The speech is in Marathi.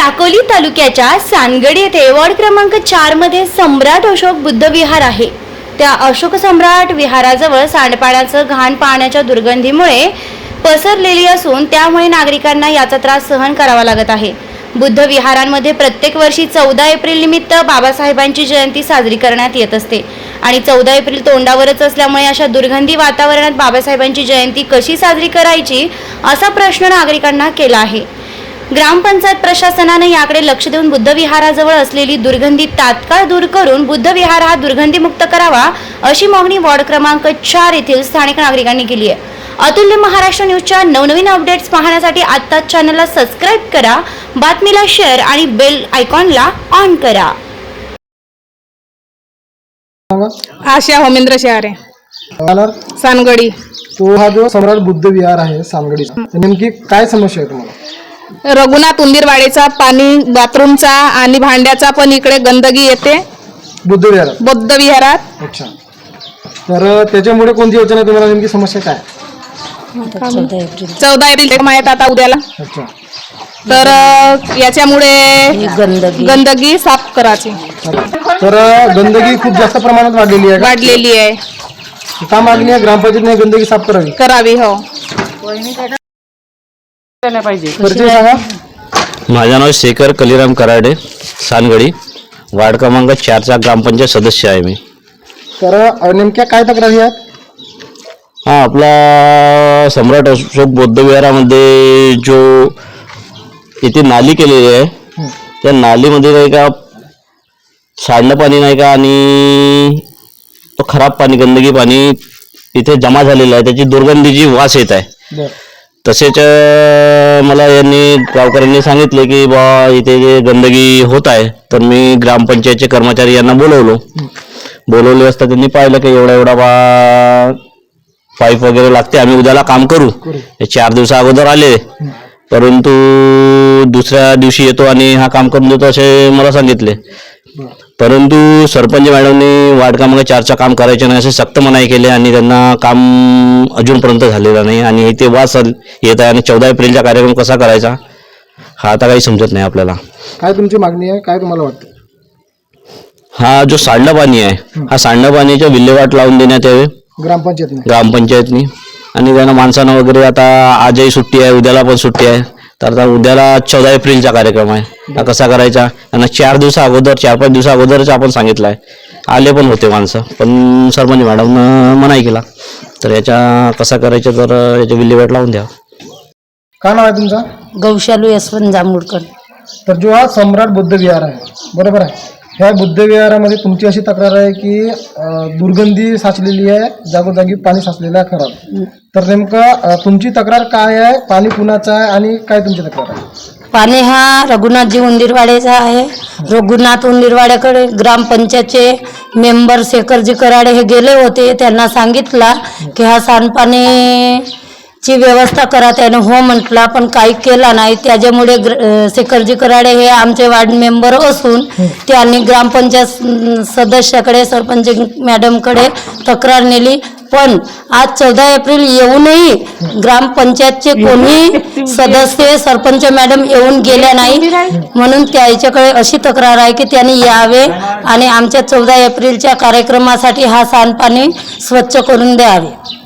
साकोली तालुक्याच्या सानगड येथे वॉर्ड क्रमांक चारमध्ये सम्राट अशोक बुद्ध विहार आहे. त्या अशोक सम्राट विहाराजवळ सांडपाण्याचं घाण पाण्याच्या दुर्गंधीमुळे पसरलेली असून त्यामुळे नागरिकांना याचा त्रास सहन करावा लागत आहे. बुद्ध विहारांमध्ये प्रत्येक वर्षी चौदा एप्रिल निमित्त बाबासाहेबांची जयंती साजरी करण्यात येत असते. आणि चौदा एप्रिल तोंडावरच असल्यामुळे अशा दुर्गंधी वातावरणात बाबासाहेबांची जयंती कशी साजरी करायची असा प्रश्न नागरिकांना केला आहे. ग्रामपंचायत प्रशासनाने याकडे लक्ष देऊन बुद्ध विहाराजवळ असलेली दुर्गंधी तात्काळ दूर करून बुद्ध विहार हा दुर्गंधीमुक्त करावा अशी मागणी वॉर्ड क्रमांक चार येथील स्थानिक नागरिकांनी केली आहे. अतुल्य महाराष्ट्र न्यूजच्या नवनवीन अपडेट्स पाहण्यासाठी आत्ताच चॅनलला सबस्क्राईब करा बातमीला शेअर आणि बेल आयकॉनला ऑन करा. आशा होमेंद्र शहारे. सानगडी. तो हा जो सम्राट बुद्ध विहार आहे सामगडीचा नेमकी काय समस्या आहे तुम्हाला? रघुनाथ उंदीरवाडेचा पाणी बाथरूमचा आणि भांड्याचा पण इकडे गंदगी येते. बुद्ध विहारात. बौद्ध विहारात. अच्छा. तर त्याच्यामुळे कोणती योजना तुम्हाला नेमकी समस्या काय? चौदा एप्रिल माहीत आता उद्याला. अच्छा. तर अ, याच्यामुळे गंदगी. गंदगी साफ करायची. तर गंदगी खूप जास्त प्रमाणात वाढलेली आहे? वाढलेली आहे. का मागणी आहे ग्रामपंचायतीने गंदगी साफ करावी. करावी हो. परिचय सांगा. माझं नाव शेखर कलिराम कराडे सानगडी. वार्ड क्रमांक चारचा ग्रामपंचायत सदस्य आहे मी. तर अ, नेमक्या काय तक्रारी आहेत? हा आपला सम्राट अशोक बौद्ध विहारामध्ये जो इथे नाली केलेली आहे त्या नालीमध्ये नाही का सांडणं पाणी नाही का आणि तो खराब पाणी गंदगी पाणी इथे जमा झालेलं आहे. त्याची दुर्गंधीची वास येत आहे. बरं. तसेच मला यांनी गावकऱ्यांनी सांगितले की बा इथे जे गंदगी होत आहे तर मी ग्रामपंचायतचे कर्मचारी यांना बोलवलो. बोलवले असता त्यांनी पाहिलं की एवढा एवढा बा पाईप वगैरे लागते आम्ही उद्याला काम करू. हे चार दिवसा अगोदर आले. परंतु दुसऱ्या दिवशी येतो आणि हा काम करून देतो असे मला सांगितले. परंतु सरपंच मॅडमनी वार्ड क्रमांक चारचं काम करायचे नाही असे सक्त मनाई केले आणि त्यांना काम अजूनपर्यंत झालेलं नाही. आणि इथे वास येत आहे आणि चौदा एप्रिलचा कार्यक्रम कसा करायचा हा आता काही समजत नाही आपल्याला. काय तुमची मागणी आहे? काय तुम्हाला वाटतं? हा जो सांडणं पाणी आहे हा. सांडणं पाण्याच्या विल्हेवाट लावून देण्यात यावे. ग्रामपंचायतने. ग्रामपंचायतनी. आणि त्यांना माणसानं वगैरे आता आजही सुट्टी आहे उद्याला पण सुट्टी आहे. तर आता उद्याला चौदा एप्रिलचा कार्यक्रम आहे. हा कसा करायचा? त्यांना चार दिवसा अगोदर चार पाच दिवसा अगोदरच आपण सांगितलं आहे आले पण होते माणसं. पण सरपंच मॅडमनं मनाई केला. तर याच्या कसा करायचं तर याच्या विल्हेवाट लावून द्या. काय नाव आहे तुमचं? गौशालू यशवंत जांभूळकर. तर जो हा सम्राट बुद्ध विहार आहे. बरोबर आहे? ह्या बुद्ध विहारामध्ये तुमची अशी तक्रार आहे की अं, दुर्गंधी साचलेली आहे जागोजागी पाणी साचलेलं आहे खराब. तर नेमकं अं, तुमची तक्रार काय आहे पाणी कुणाचं आहे आणि काय तुमची तक्रार आहे? पाणी हा रघुनाथजी उंदीरवाडेचा आहे. रघुनाथ उंदीरवाड्याकडे ग्रामपंचायतचे मेंबर शेखरजी कराडे हे गेले होते त्यांना सांगितला की हा सांडपाणीची व्यवस्था करा त्याने हो म्हटला पण काही केला नाही. त्याच्यामुळे शेखरजी कराडे हे आमचे वार्ड मेंबर असून त्यांनी ग्रामपंचायत सदस्याकडे सरपंच मॅडमकडे तक्रार नेली. पण आज चौदा एप्रिल येऊनही ग्रामपंचायतचे कोणी सदस्य सरपंच मॅडम येऊन गेल्या नाही. म्हणून त्याच्याकडे अशी तक्रार आहे की त्यांनी यावे आणि आमच्या चौदा एप्रिलच्या कार्यक्रमासाठी हा सांडपाणी स्वच्छ करून द्यावे.